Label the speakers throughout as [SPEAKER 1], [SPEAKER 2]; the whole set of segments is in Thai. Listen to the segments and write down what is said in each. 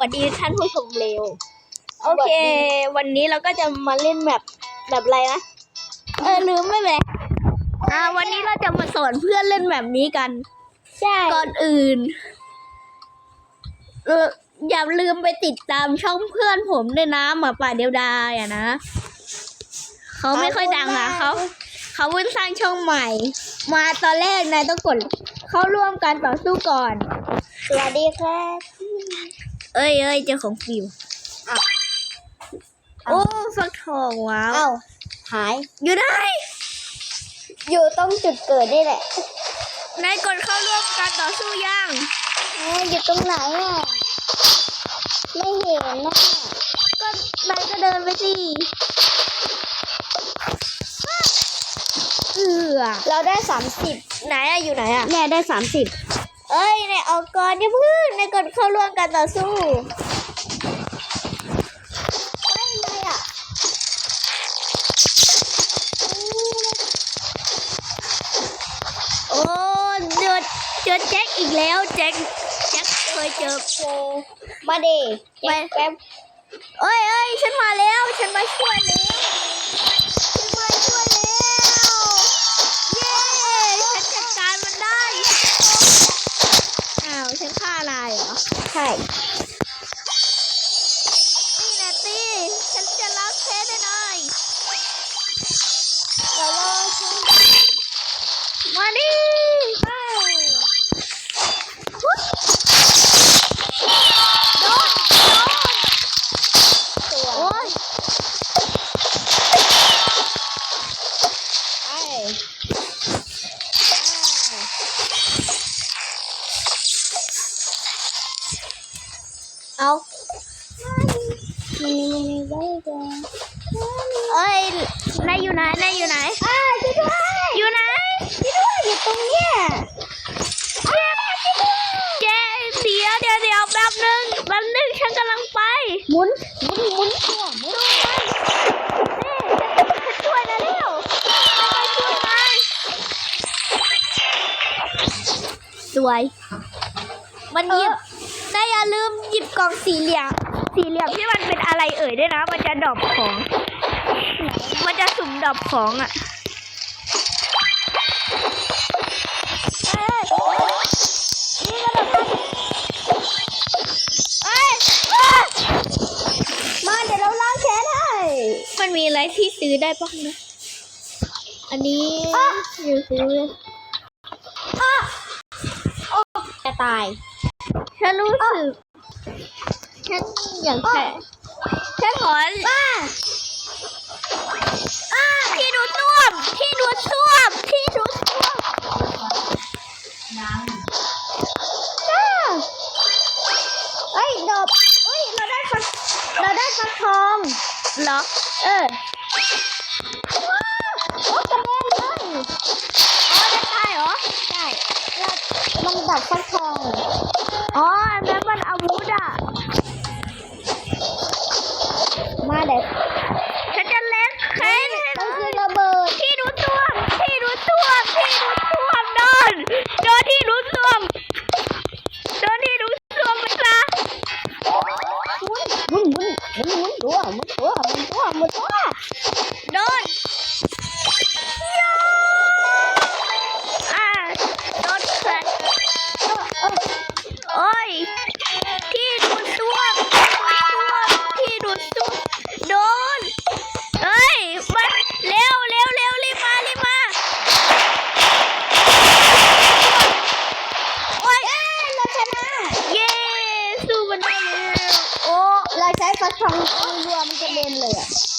[SPEAKER 1] สวัสดีท่านผู้ชมเร็ว โอเค วันนี้เราก็จะมาเล่นแบบแบบอะไรนะเออลืมไม่เป็นไรอ่า วันนี้เราจะมาสอนเพื่อนเล่นแบบนี้กัน
[SPEAKER 2] ใช่
[SPEAKER 1] ก่อนอื่นเอออย่าลืมไปติดตามช่องเพื่อนผมด้วยนะหมาป่าเดียวดายอะนะเขาไม่ค่อยดังอะเขาเขาเพิ่งสร้างช่องใหม่ มาตอนแรกนายต้องกด เข้าร่วมการต่อสู้ก่อน
[SPEAKER 2] สวัสดีครับ
[SPEAKER 1] เอ้ยเอ้ยเจ้าของฟิว
[SPEAKER 2] อ้าว
[SPEAKER 1] โอ้ฟักทองว้าว
[SPEAKER 2] เอ้าหาย
[SPEAKER 1] อยู่ได้
[SPEAKER 2] อยู่ตรงจุดเกิดนี่แหละ
[SPEAKER 1] นายกดเข้าร่วมการต่อสู้ยัง
[SPEAKER 2] เอ้ยอยู่ตรงไหนอะ ไม่เห็นนะ
[SPEAKER 1] ก็นายก็เดินไปสิเอือ
[SPEAKER 2] เราได้สามสิบ
[SPEAKER 1] ไหนอะอยู่ไหนอะ
[SPEAKER 2] เนี่ยได้สามสิบ
[SPEAKER 1] เอ้ยในายเอาก่อนอย่าพิ่งนายกดเข้าร่วมการต่อสู้
[SPEAKER 2] ไม่เลยอะ
[SPEAKER 1] โอ้เจอเจอแจ็คอีกแล้วแจ็คแจ็คเคยเจอ
[SPEAKER 2] โชว์มาเด
[SPEAKER 1] ไป
[SPEAKER 2] แป๊บ
[SPEAKER 1] เอ้ยเอ้ยฉันมาแล้ว ฉันมาช่วยแล้ว มาดิโดนโดน
[SPEAKER 2] ตัว
[SPEAKER 1] โอ้ย
[SPEAKER 2] ไอ้เอานี่นี่นี่ได้จ้ะ
[SPEAKER 1] เอ้ยนายอยู่ไหนนายอยู่ไหน
[SPEAKER 2] อ่าช่วยด้วย
[SPEAKER 1] อยู่ไหน
[SPEAKER 2] ช่ด้วยอยู่ตรงเนี้ย
[SPEAKER 1] แกเดี๋ยวเดี๋ยวเดี๋ยวแป๊บนึงแป๊บนึงฉันกำลังไป
[SPEAKER 2] หมุนหมุนหมุนตัวหมุน
[SPEAKER 1] ช่วยนะเร็วช่วยนายสวย มันหยิบนายอย่าลืมหยิบกล่องสี่เหลี่ยมสี่เหลี่ยมที่มันเป็นอะไรเอ่ยด้วยนะ มันจะดรอปของ มันจะสุ่มดรอปของอะ อะไรที่ซื้อได้บ้างนะ อันนี้อยู่ซื้อเลย
[SPEAKER 2] จะตาย
[SPEAKER 1] ฉันรู้สึก ฉันอยากแค่ฉันขอที่ดูส้วม ที่ดูส้วม ที่ดูส้วม
[SPEAKER 2] เอ้ยดบเอ้ย เราได้ฟักเราได้ฟักทอง
[SPEAKER 1] เหรอ
[SPEAKER 2] เออ ล
[SPEAKER 1] อ
[SPEAKER 2] งดับฟักทอง
[SPEAKER 1] อ๋ออันนั้นมันอาวุธอะ
[SPEAKER 2] มาเด็ก
[SPEAKER 1] ฉันจะเล่นแค้นให้
[SPEAKER 2] มัน
[SPEAKER 1] เล
[SPEAKER 2] คือยระเบิด
[SPEAKER 1] ที่ดูส้วมที่ดูส้วมที่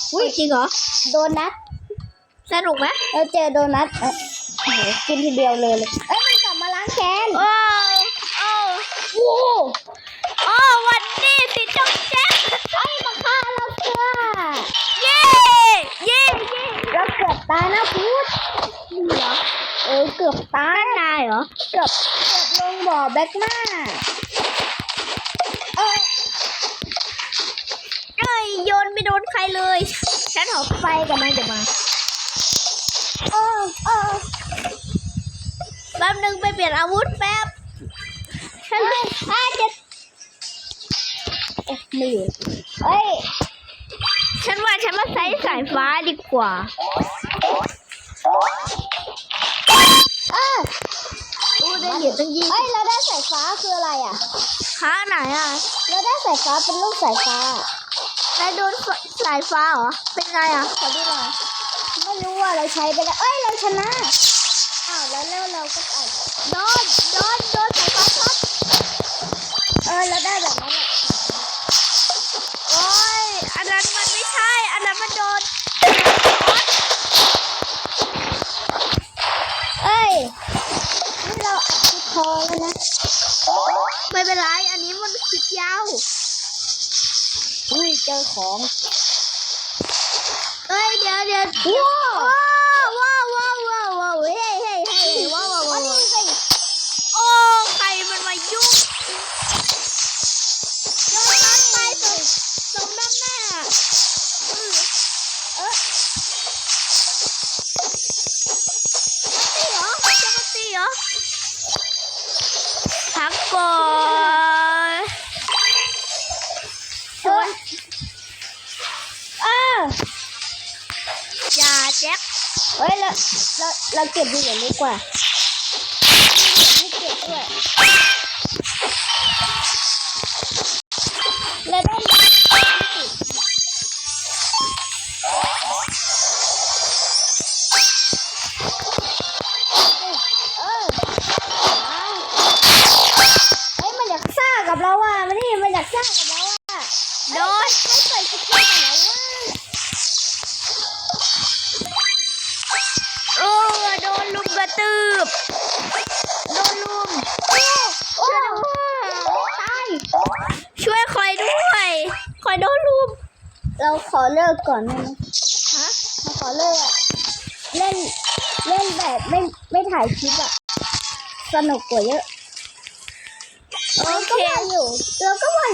[SPEAKER 1] อะอุ๊
[SPEAKER 2] ย
[SPEAKER 1] จริงเหรอ
[SPEAKER 2] โดนัท
[SPEAKER 1] สนุกไหม
[SPEAKER 2] เราเจอโดนัทเอ้ยโอ้โหกินทีเดียวเลยเลย เอ้ย มันกลับมาล้างแค้น
[SPEAKER 1] โอ้โอ้
[SPEAKER 2] โอ้
[SPEAKER 1] โอ้วันนี้สิเจ้าแจ๊ค
[SPEAKER 2] ไอ้มาฆ่าเราเพื่อ
[SPEAKER 1] เย้เย้เย้
[SPEAKER 2] เราเกือบตายนะพูด
[SPEAKER 1] เหรอ
[SPEAKER 2] เออเกือบตาย
[SPEAKER 1] นั่นนายเหรอ
[SPEAKER 2] เกือบเกือบลงบ่อแบกมา เอ้ย
[SPEAKER 1] โยนไม่โดนใครเลย ฉันขอไฟกับนายจะมา
[SPEAKER 2] เออเออ
[SPEAKER 1] แป๊บนึงไปเปลี่ยนอาวุธแป๊บฉัน
[SPEAKER 2] เอ้ยอะเจ็ดเอ๊ะไม่อยู่เอ้ย
[SPEAKER 1] ฉันว่าฉันมาใช้สายฟ้าดีกว่า
[SPEAKER 2] เออ
[SPEAKER 1] อู้ได้เหรียญตั้งยี่
[SPEAKER 2] เอ้ยเราได้สายฟ้าคืออะไรอะ
[SPEAKER 1] ค้าไหนอะ
[SPEAKER 2] เราได้สายฟ้าเป็นลูกสายฟ้า
[SPEAKER 1] นายโดนสายฟ้าเหรอ เป็นไงอะขอดูหน่อย
[SPEAKER 2] ไม่รู้ว่าเราใช้ไปแล้ว เอ้ย เราชนะ อ้าว แล้วแล้วเราก็อาจ
[SPEAKER 1] โดน โดน โดนสายฟ้าช็อต
[SPEAKER 2] เออ เราได้แบบนั้นแหละ
[SPEAKER 1] โอ้ย อันนั้นมันไม่ใช่ อันนั้นมันโดน
[SPEAKER 2] เอ้ย นี่เราอัดคลิปพอแล้วนะ
[SPEAKER 1] ไม่เป็นไร อันนี้มันคลิปยาว
[SPEAKER 2] อุ้ยเจอของ
[SPEAKER 1] เอ้ยเดี๋ยวเดี๋ยว
[SPEAKER 2] ว้าว
[SPEAKER 1] ว้าวว้าวว้าวว้าวเฮ้ยเฮ้ยเฮ้ยว้าวว้าว
[SPEAKER 2] อั
[SPEAKER 1] ว้านว
[SPEAKER 2] นี้สิ
[SPEAKER 1] โอ้ใครมันมายุ่งโดนรัดไปสมสมน้ำหน้าอือ
[SPEAKER 2] เออ
[SPEAKER 1] ตีเหรอจะมาตีเหรอพักก่อน
[SPEAKER 2] เฮ้ยเราเราเราเก็บดีกว่านี้กว่าไม่เก็บด้วย เราขอเลิกก่อนนะ
[SPEAKER 1] ฮะ
[SPEAKER 2] เราขอเลิกอะเล่นเล่นแบบไม่ไม่ถ่ายคลิปอะสนุกกว่าเยอะ
[SPEAKER 1] โอ
[SPEAKER 2] เรา
[SPEAKER 1] เค
[SPEAKER 2] ก็ว่าอยู่เราก็ว่า